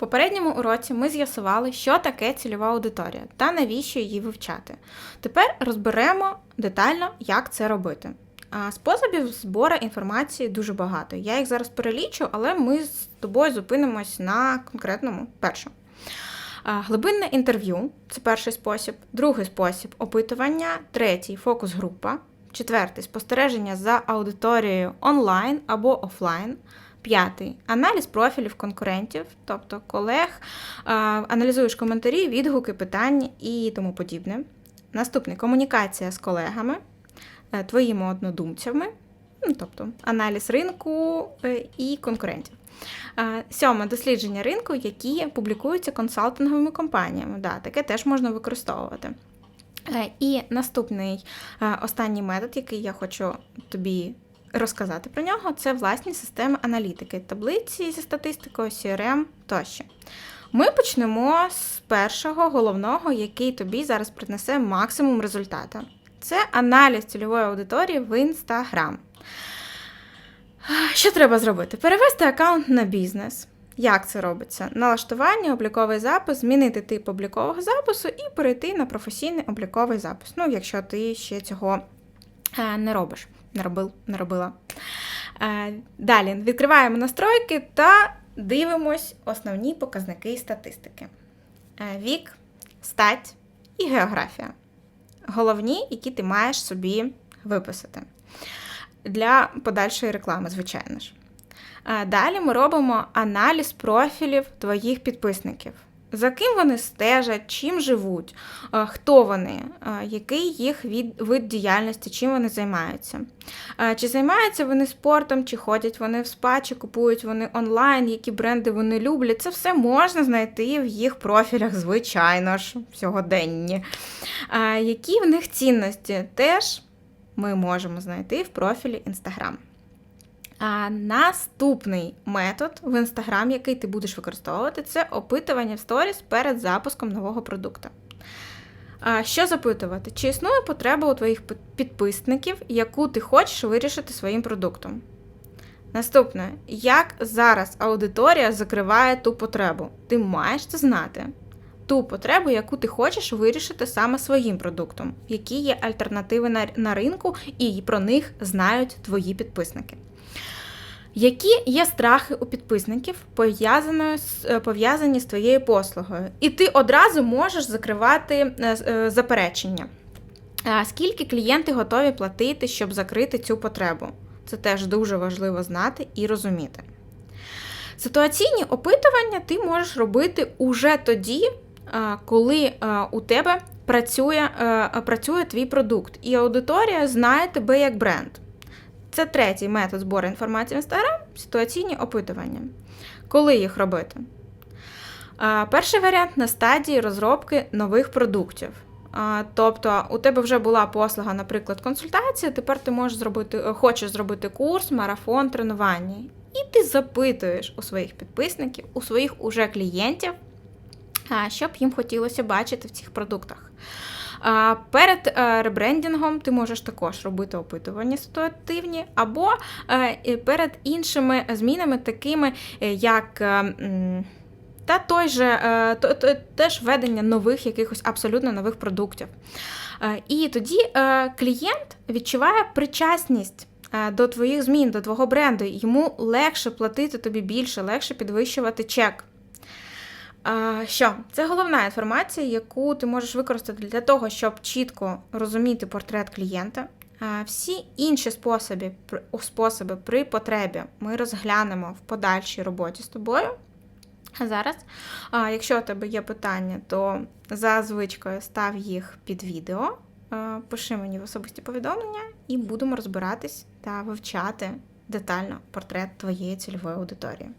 попередньому уроці ми з'ясували, що таке цільова аудиторія та навіщо її вивчати. Тепер розберемо детально, як це робити. А Способів збору інформації дуже багато. Я їх зараз перелічу, але ми з тобою зупинимось на конкретному першому. Глибинне інтерв'ю це перший спосіб, другий спосіб опитування, третій фокус група, четвертий спостереження за аудиторією онлайн або офлайн. П'ятий аналіз профілів конкурентів, тобто колег, аналізуєш коментарі, відгуки, питання і тому подібне. Наступний комунікація з колегами, е, твоїми однодумцями, ну, тобто аналіз ринку е, і конкурентів. Е, Сьоме дослідження ринку, які публікуються консалтинговими компаніями. Да, таке теж можна використовувати. І наступний останній метод, який я хочу тобі розказати про нього, це власні системи аналітики, таблиці зі статистикою, CRM тощо. Ми почнемо з першого головного, який тобі зараз принесе максимум результату. Це аналіз цільової аудиторії в Instagram. Що треба зробити? Перевести аккаунт на бізнес. Як це робиться? Налаштування, обліковий запис, змінити тип облікового запису і перейти на професійний обліковий запис. Ну, якщо ти ще цього е, не робиш, не робив, не робила. Е, Далі відкриваємо настройки та дивимось основні показники статистики: Е, вік, стать і географія. Головні, які ти маєш собі виписати для подальшої реклами, звичайно ж. Далі ми робимо аналіз профілів твоїх підписників. За ким вони стежать, чим живуть, хто вони, який їх від, вид діяльності, чим вони займаються. Чи займаються вони спортом, чи ходять вони в спа, чи купують вони онлайн, які бренди вони люблять. Це все можна знайти в їх профілях, звичайно ж, сьогоденні. Які в них цінності теж ми можемо знайти в профілі Instagram. А наступний метод в Instagram, який ти будеш використовувати, це опитування в сторіс перед запуском нового продукту. Що запитувати? Чи існує потреба у твоїх підписників, яку ти хочеш вирішити своїм продуктом? Наступне, як зараз аудиторія закриває ту потребу? Ти маєш це знати. Ту потребу, яку ти хочеш вирішити саме своїм продуктом, які є альтернативи на, на ринку, і про них знають твої підписники. Які є страхи у підписників, пов'язані з, е, пов'язані з твоєю послугою? І ти одразу можеш закривати е, е, заперечення. Скільки клієнти готові платити, щоб закрити цю потребу? Це теж дуже важливо знати і розуміти. Ситуаційні опитування ти можеш робити уже тоді, коли у тебе працює, працює твій продукт, і аудиторія знає тебе як бренд. Це третій метод збору інформації в Instagram – ситуаційні опитування. Коли їх робити? Перший варіант на стадії розробки нових продуктів. Тобто у тебе вже була послуга, наприклад, консультація, тепер ти можеш зробити, хочеш зробити курс, марафон, тренування. І ти запитуєш у своїх підписників, у своїх уже клієнтів, що б їм хотілося бачити в цих продуктах. Перед е, ребрендінгом ти можеш також робити опитування ситуативні, або е, перед іншими змінами, такими е, як. Та той же теж введення нових якихось абсолютно нових продуктів. І тоді клієнт відчуває причасність до твоїх змін, до твого бренду. Йому легше платити тобі більше, легше підвищувати чек. Що? Це головна інформація, яку ти можеш використати для того, щоб чітко розуміти портрет клієнта. Всі інші способи, способи при потребі ми розглянемо в подальшій роботі з тобою. А зараз, якщо у тебе є питання, то за звичкою став їх під відео, пиши мені в особисті повідомлення і будемо розбиратись та вивчати детально портрет твоєї цільової аудиторії.